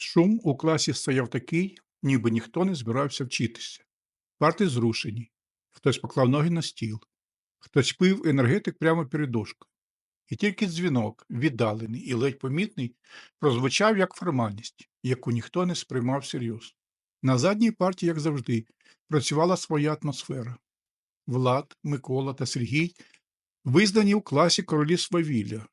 Шум у класі стояв такий, ніби ніхто не збирався вчитися. Парти зрушені, хтось поклав ноги на стіл, хтось пив енергетик прямо перед дошкою. І тільки дзвінок, віддалений і ледь помітний, прозвучав як формальність, яку ніхто не сприймав всерйоз. На задній парті, як завжди, працювала своя атмосфера. Влад, Микола та Сергій визнані у класі королі свавілля,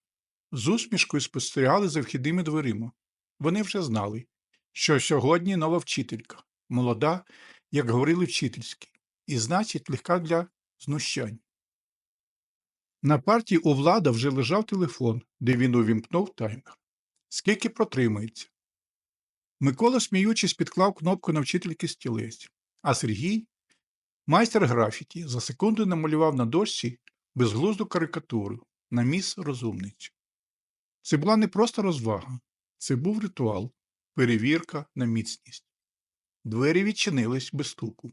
з усмішкою спостерігали за вхідними дверима. Вони вже знали, що сьогодні нова вчителька, молода, як говорили вчительські, і значить легка для знущань. На парті у влада вже лежав телефон, де він увімкнув таймер. Скільки протримається. Микола, сміючись, підклав кнопку на вчительки стілець, а Сергій, майстер графіті, за секунду намалював на дошці безглузду карикатуру на міс розумницю. Це була не просто розвага, це був ритуал, перевірка на міцність. Двері відчинились без стуку.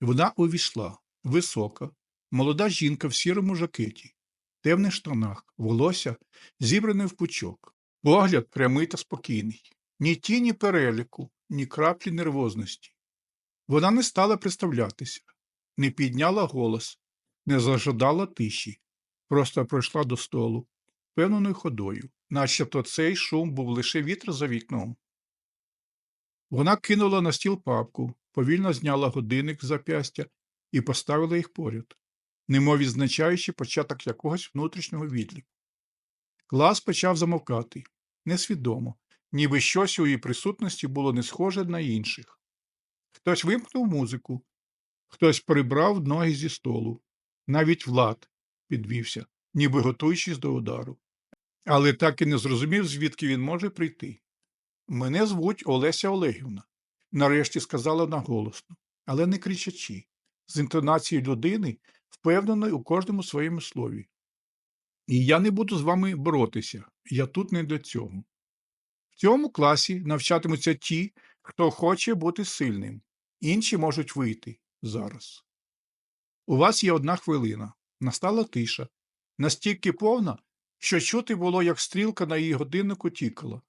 Вона увійшла, висока, молода жінка в сірому жакеті, темних штанах, волосся зібране в пучок, погляд прямий та спокійний, ні тіні переліку, ні краплі нервозності. Вона не стала представлятися, не підняла голос, не зажадала тиші, просто пройшла до столу, певною ходою, начебто цей шум був лише вітер за вікном. Вона кинула на стіл папку, повільно зняла годинник з зап'ястя і поставила їх поряд, немов відзначаючи початок якогось внутрішнього відліку. Клас почав замовкати, несвідомо, ніби щось у її присутності було не схоже на інших. Хтось вимкнув музику, хтось прибрав ноги зі столу, навіть Влад підвівся, ніби готуючись до удару. Але так і не зрозумів, звідки він може прийти. Мене звуть Олеся Олегівна, нарешті сказала наголосно, але не кричачи, з інтонацією людини, впевненої у кожному своєму слові. І я не буду з вами боротися, я тут не для цього. В цьому класі навчатимуться ті, хто хоче бути сильним, інші можуть вийти зараз. У вас є одна хвилина. Настала тиша, настільки повна, що чути було, як стрілка на її годиннику тікала.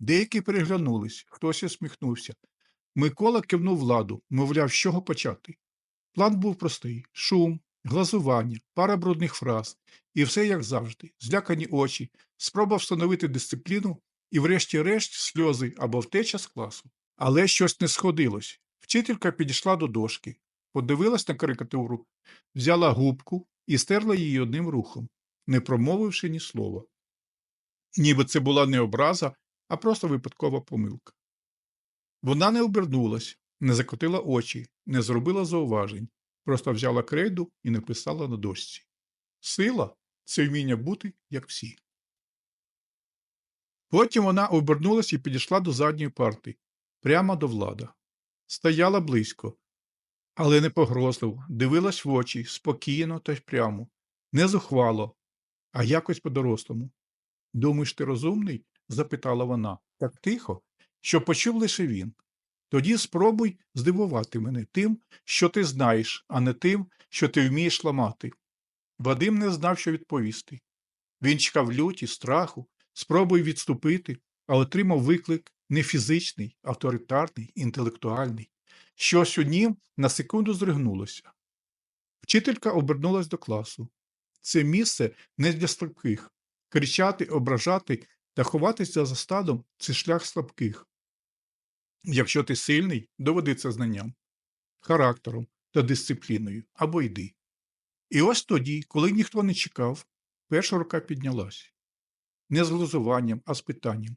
Деякі переглянулись, хтось усміхнувся. Микола кивнув владу, мовляв, з чого почати. План був простий шум, глазування, пара брудних фраз, і все як завжди, злякані очі, спроба встановити дисципліну і, врешті-решт, сльози або втеча з класу. Але щось не сходилось. Вчителька підійшла до дошки, подивилась на карикатуру, взяла губку і стерла її одним рухом, не промовивши ні слова. Ніби це була не образа, а просто випадкова помилка. Вона не обернулась, не закотила очі, не зробила зауважень, просто взяла крейду і написала на дошці. Сила це вміння бути, як всі. Потім вона обернулась і підійшла до задньої парти, прямо до влада. Стояла близько, але не погрозливо, дивилась в очі спокійно та прямо, не зухвало, а якось по-дорослому. Думаєш, ти розумний? запитала вона, так тихо, що почув лише він. Тоді спробуй здивувати мене тим, що ти знаєш, а не тим, що ти вмієш ламати. Вадим не знав, що відповісти. Він чекав люті, страху, спробуй відступити, а отримав виклик не фізичний, авторитарний, інтелектуальний. Щось у нім на секунду зригнулося. Вчителька обернулась до класу. Це місце не для слабких. Кричати, ображати та ховатися за стадом це шлях слабких. Якщо ти сильний, доведи це знанням, характером та дисципліною або йди. І ось тоді, коли ніхто не чекав, перша рука піднялась. Не з глузуванням, а з питанням.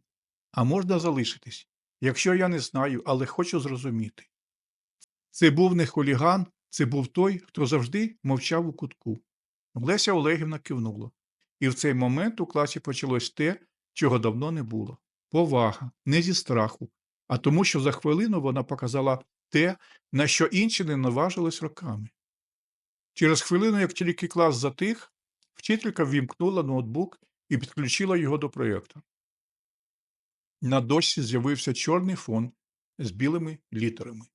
А можна залишитись, якщо я не знаю, але хочу зрозуміти. Це був не хуліган, це був той, хто завжди мовчав у кутку. Леся Олегівна кивнула. І в цей момент у класі почалось те, чого давно не було. Повага, не зі страху, а тому, що за хвилину вона показала те, на що інші не наважились роками. Через хвилину, як тільки клас затих, вчителька ввімкнула ноутбук і підключила його до проєктора. На дошці з'явився чорний фон з білими літерами.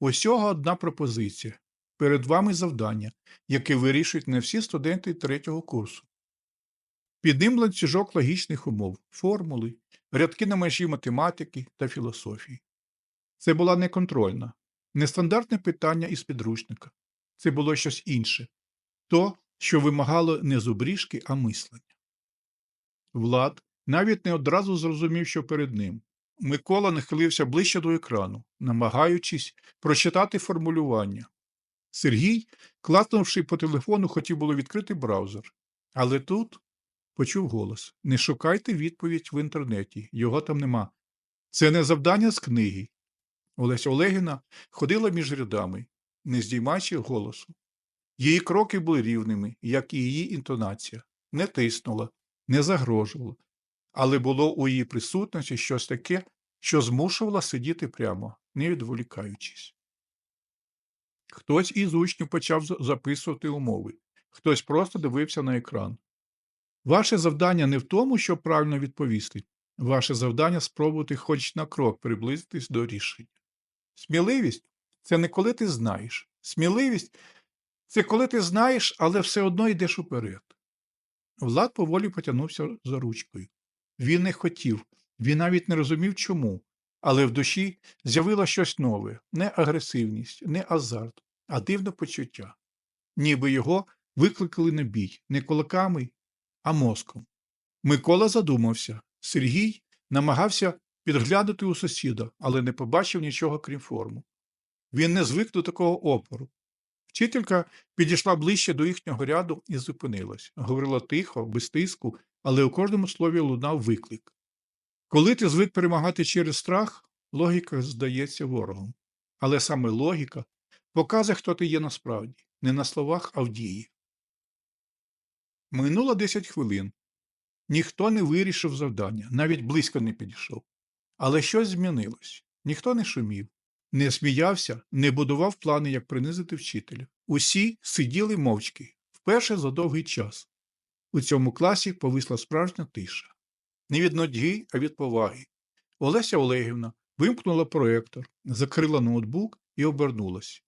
Усього одна пропозиція. Перед вами завдання, яке вирішують не всі студенти третього курсу. Під ним ланцюжок логічних умов, формули, рядки на межі математики та філософії. Це була не контрольна, не стандартне питання із підручника. Це було щось інше, то, що вимагало не зубріжки, а мислення. Влад навіть не одразу зрозумів, що перед ним. Микола нахилився ближче до екрану, намагаючись прочитати формулювання. Сергій, класнувши по телефону, хотів було відкрити браузер. Але тут почув голос: Не шукайте відповідь в інтернеті, його там нема. Це не завдання з книги. Олеся Олегіна ходила між рядами, не здіймаючи голосу. Її кроки були рівними, як і її інтонація, не тиснула, не загрожувала, але було у її присутності щось таке, що змушувало сидіти прямо, не відволікаючись. Хтось із учнів почав записувати умови, хтось просто дивився на екран. Ваше завдання не в тому, щоб правильно відповісти. Ваше завдання спробувати хоч на крок приблизитись до рішення. Сміливість це не коли ти знаєш. Сміливість це коли ти знаєш, але все одно йдеш уперед. Влад поволі потягнувся за ручкою. Він не хотів, він навіть не розумів чому, але в душі з'явилося щось нове, не агресивність, не азарт, а дивне почуття. Ніби його викликали на бій не кулаками, а мозком. Микола задумався. Сергій намагався підглядати у сусіда, але не побачив нічого крім форму. Він не звик до такого опору. Вчителька підійшла ближче до їхнього ряду і зупинилась. Говорила тихо, без тиску, але у кожному слові лунав виклик. Коли ти звик перемагати через страх, логіка здається ворогом. Але саме логіка показує, хто ти є насправді, не на словах, а в дії. Минуло 10 хвилин. Ніхто не вирішив завдання, навіть близько не підійшов. Але щось змінилось. Ніхто не шумів, не сміявся, не будував плани, як принизити вчителя. Усі сиділи мовчки, вперше за довгий час. У цьому класі повисла справжня тиша. Не від нудьги, а від поваги. Олеся Олегівна вимкнула проектор, закрила ноутбук і обернулась.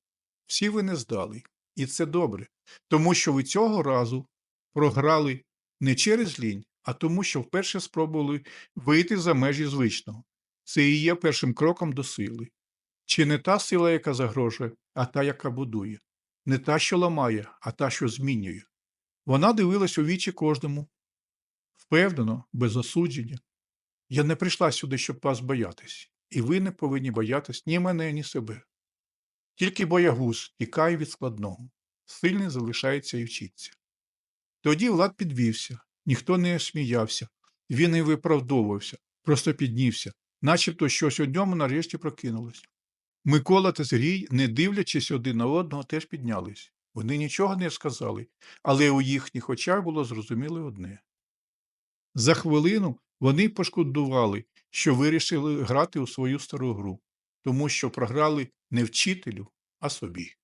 Всі ви не здали. І це добре, тому що ви цього разу програли не через лінь, а тому, що вперше спробували вийти за межі звичного. Це і є першим кроком до сили. Чи не та сила, яка загрожує, а та, яка будує, не та, що ламає, а та, що змінює. Вона дивилась у вічі кожному. Впевнено, без осудження. Я не прийшла сюди, щоб вас боятись, і ви не повинні боятись ні мене, ні себе. Тільки боягуз тікає від складного, сильний залишається і вчиться. Тоді Влад підвівся, ніхто не сміявся, він не виправдовувався, просто піднівся, начебто щось у ньому нарешті прокинулось. Микола та Сергій, не дивлячись один на одного, теж піднялись. Вони нічого не сказали, але у їхніх очах було зрозуміло одне. За хвилину вони пошкодували, що вирішили грати у свою стару гру, тому що програли не вчителю, а собі.